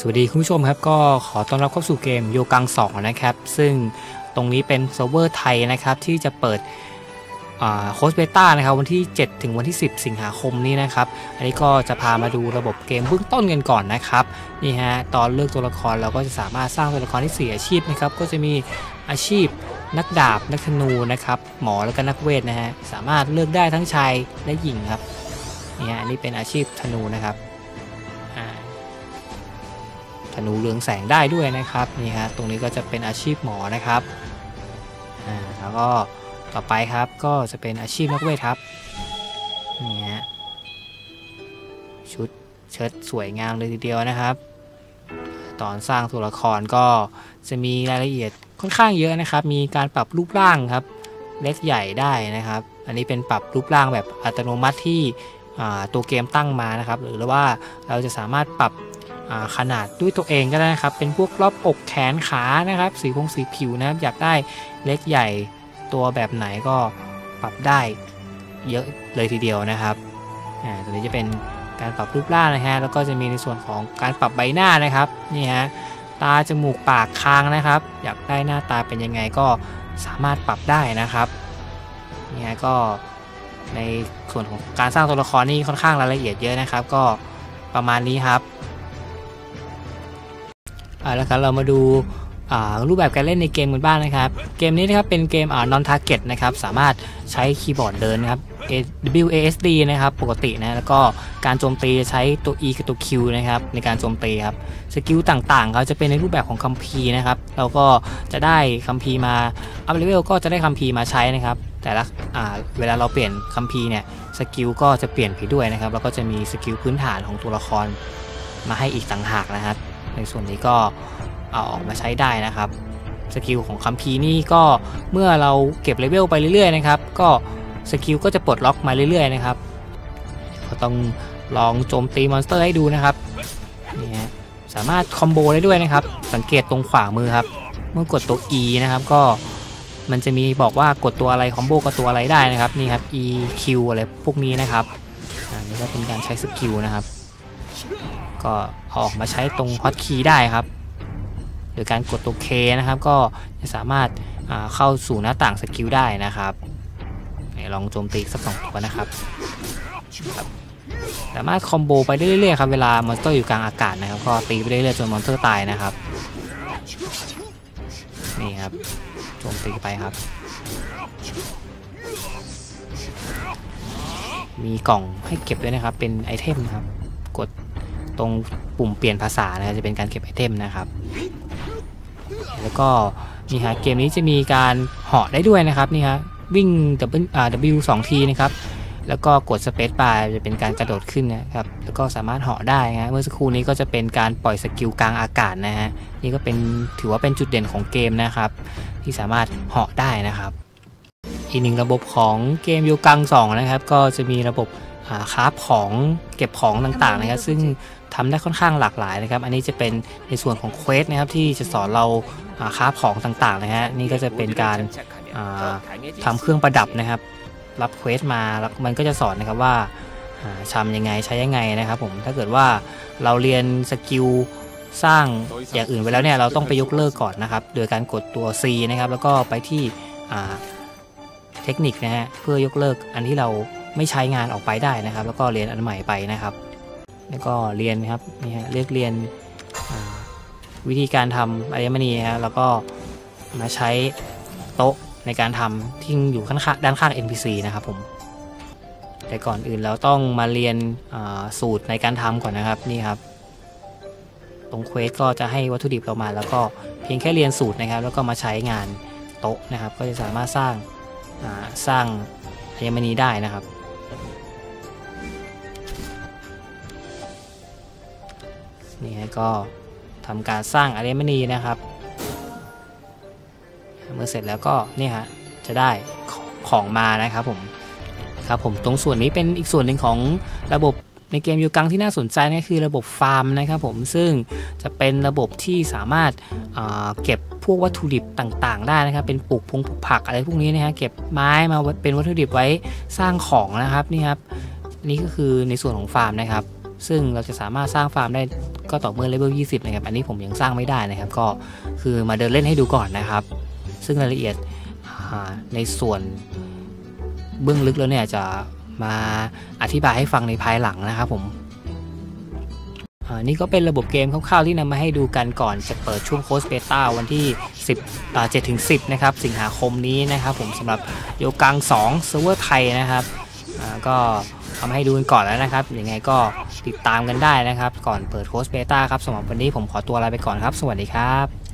สวัสดีคุณผู้ชมครับก็ขอต้อนรับเข้าสู่เกมโยกัง2นะครับ ซึ่งตรงนี้เป็นเซิร์ฟเวอร์ไทยนะครับ ที่จะเปิดโค้ดเบต้านะครับ วันที่ 7 ถึงวันที่ 10 สิงหาคมนี้นะครับ อันนี้ก็จะพามาดูระบบเกมเบื้องต้นกันก่อนนะครับนี่ฮะตอนเลือกตัวละครเราก็จะสามารถสร้างตัวละครที่ 4 อาชีพนะครับ ก็จะมีอาชีพนักดาบนักธนูนะครับหมอแล้วก็นักเวทนะฮะสามารถเลือกได้ทั้งชายและหญิงครับนี่ฮะอันนี้เป็นอาชีพธนูนะครับ นูเรืองแสงได้ด้วยนะครับนี่ฮะตรงนี้ก็จะเป็นอาชีพหมอนะครับอ่าแล้วก็ต่อไปครับก็จะเป็นอาชีพนักเวทครับนี่ฮะชุดเชิ้ตสวยงามเลยทีเดียวนะครับ ตอนสร้างตัวละครก็จะมีรายละเอียดค่อนข้างเยอะนะครับ มีการปรับรูปร่างครับ เล็กใหญ่ได้นะครับ อันนี้เป็นปรับรูปร่างแบบอัตโนมัติที่ตัวเกมตั้งมานะครับ หรือว่าเราจะสามารถปรับ ขนาดด้วยตัวเองก็ได้นะครับ เป็นพวกรอบอกแขนขานะครับ สีพงสีผิวนะครับ อยากได้เล็กใหญ่ตัวแบบไหนก็ปรับได้เยอะเลยทีเดียวนะครับอ่าตัวนี้จะเป็นการปรับรูปร่างนะฮะ แล้วก็จะมีในส่วนของการปรับใบหน้านะครับ นี่ฮะ ตา จมูก ปาก คางนะครับ อยากได้หน้าตาเป็นยังไงก็สามารถปรับได้นะครับ นี่ฮะก็ในส่วนของการสร้างตัวละครนี่ค่อนข้างรายละเอียดเยอะนะครับ ก็ประมาณนี้ครับ อ่าแล้วครับเรามาดูรูปแบบการเล่นในเกมกันบ้างนะครับ เกมนี้นะครับเป็นเกมอ่า non target นะครับ สามารถใช้คีย์บอร์ดเดินนะครับ WASD นะครับ ปกตินะ แล้วก็การโจมตีใช้ตัว E กับตัว Q นะครับ ในการโจมตีครับ สกิลต่างๆเขาจะเป็นในรูปแบบของคัมภีร์นะครับ เราก็จะได้คัมภีร์มา อัพเลเวลก็จะได้คัมภีร์มาใช้นะครับ แต่ละเวลาเราเปลี่ยนคัมภีร์เนี่ย สกิลก็จะเปลี่ยนไปด้วยนะครับ แล้วก็จะมีสกิลพื้นฐานของตัวละครมาให้อีกต่างหากนะครับ ในส่วนนี้ก็เอาออกมาใช้ได้นะครับสกิลของคัมภีร์นี่ก็เมื่อเราเก็บเลเวลไปเรื่อยๆนะครับก็สกิลก็จะปลดล็อกมาเรื่อยๆนะครับก็ต้องลองโจมตีมอนสเตอร์ให้ดูนะครับนี่ฮะสามารถคอมโบได้ด้วยนะครับ สังเกตตรงขวามือครับ เมื่อกดตัว E นะครับก็มันจะมีบอกว่ากดตัวอะไรคอมโบกับตัวอะไรได้นะครับนี่ครับ E Q อะไรพวกนี้นะครับอันนี้ก็เป็นการใช้สกิลนะครับ ก็ออกมาใช้ตรงฮอตคีย์ได้ครับดยการกดตัว K นะครับ ก็จะสามารถเข้าสู่หน้าต่างสกิลได้นะครับลองโจมตีสักสองตัวนะครับสามารถคอมโบไปเรื่อยๆครับเวลามอนสเตอร์อยู่กลางอากาศนะครับก็ตีไปเรื่อยๆจนมอนสเตอร์ตายนะครับนี่ครับโจมตีไปครับ มีกล่องให้เก็บด้วยนะครับ เป็นไอเทมครับ กด ตรงปุ่มเปลี่ยนภาษานะครับจะเป็นการเก็บไอเทมนะครับ แล้วก็นี่ฮะเกมนี้จะมีการเหาะได้ด้วยนะครับนี่ฮะวิ่ง W สองทีนะครับแล้วก็กดสเปซบาร์จะเป็นการกระโดดขึ้นนะครับ แล้วก็สามารถเหาะได้ฮะเมื่อสักครู่นี้ก็จะเป็นการปล่อยสกิลกลางอากาศนะฮะ นี่ก็เป็นถือว่าเป็นจุดเด่นของเกมนะครับ ที่สามารถเหาะได้นะครับ อีกหนึ่งระบบของเกมยูกัง2นะครับ ก็จะมีระบบคราฟของเก็บของต่างๆนะครับ ซึ่ง ทำได้ค่อนข้างหลากหลายนะครับ อันนี้จะเป็นในส่วนของเควสนะครับที่จะสอนเราค้าของต่างๆนะฮะนี่ก็จะเป็นการทำเครื่องประดับนะครับ รับเควสมาแล้วมันก็จะสอนนะครับว่าทำยังไงใช้ยังไงนะครับผมถ้าเกิดว่าเราเรียนสกิลสร้างอย่างอื่นไว้แล้วเนี่ยเราต้องไปยกเลิกก่อนนะครับ โดยการกดตัว C นะครับแล้วก็ไปที่เทคนิคนะฮะเพื่อยกเลิกอันที่เราไม่ใช้งานออกไปได้นะครับ แล้วก็เรียนอันใหม่ไปนะครับ แล้วก็เรียนครับนี่ฮะเรียกเรียนวิธีการทำอัญมณีฮะแล้วก็มาใช้โต๊ะในการทำที่อยู่ข้างด้านข้าง NPC นะครับผมแต่ก่อนอื่นเราต้องมาเรียนสูตรในการทำก่อนนะครับนี่ครับ ตรงเควสก็จะให้วัตถุดิบเรามา แล้วก็เพียงแค่เรียนสูตรนะครับ แล้วก็มาใช้งานโต๊ะนะครับ ก็จะสามารถสร้างสร้างอัญมณีได้นะครับ นี่ก็ทำการสร้างอะเรมณีนะครับ เมื่อเสร็จแล้วก็นี่ฮะจะได้ของมานะครับผมครับผมตรงส่วนนี้เป็นอีกส่วนหนึ่งของระบบในเกมยูกังที่น่าสนใจนะคือระบบฟาร์มนะครับผมซึ่งจะเป็นระบบที่สามารถเก็บพวกวัตถุดิบต่างๆ ได้นะครับเป็นปลูกพงปลูกผักอะไรพวกนี้นะฮะเก็บไม้มาเป็นวัตถุดิบไว้สร้างของนะครับนี่ครับนี่ก็คือในส่วนของฟาร์มนะครับ ซึ่งเราจะสามารถสร้างฟาร์มได้ก็ต่อเมื่อเลเวล20 นะครับ อันนี้ผมยังสร้างไม่ได้นะครับ ก็คือมาเดินเล่นให้ดูก่อนนะครับ ซึ่งรายละเอียดในส่วนเบื้องลึกแล้วเนี่ยจะมาอธิบายให้ฟังในภายหลังนะครับผมนี่ก็เป็นระบบเกมคร่าวๆที่นำมาให้ดูกันก่อนจะเปิดช่วงโค้ดเบต้าวันที่ 10อ่า7ถึง 10 นะครับ สิงหาคมนี้นะครับผมสำหรับโยกัง2เซิร์ฟเวอร์ไทยนะครับก็ อ่าก็ทำให้ดูกันก่อนแล้วนะครับ ยังไงก็ติดตามกันได้นะครับ ก่อนเปิดโค้ชเบต้าครับสำหรับวันนี้ผมขอตัวลาไปก่อนครับ สวัสดีครับ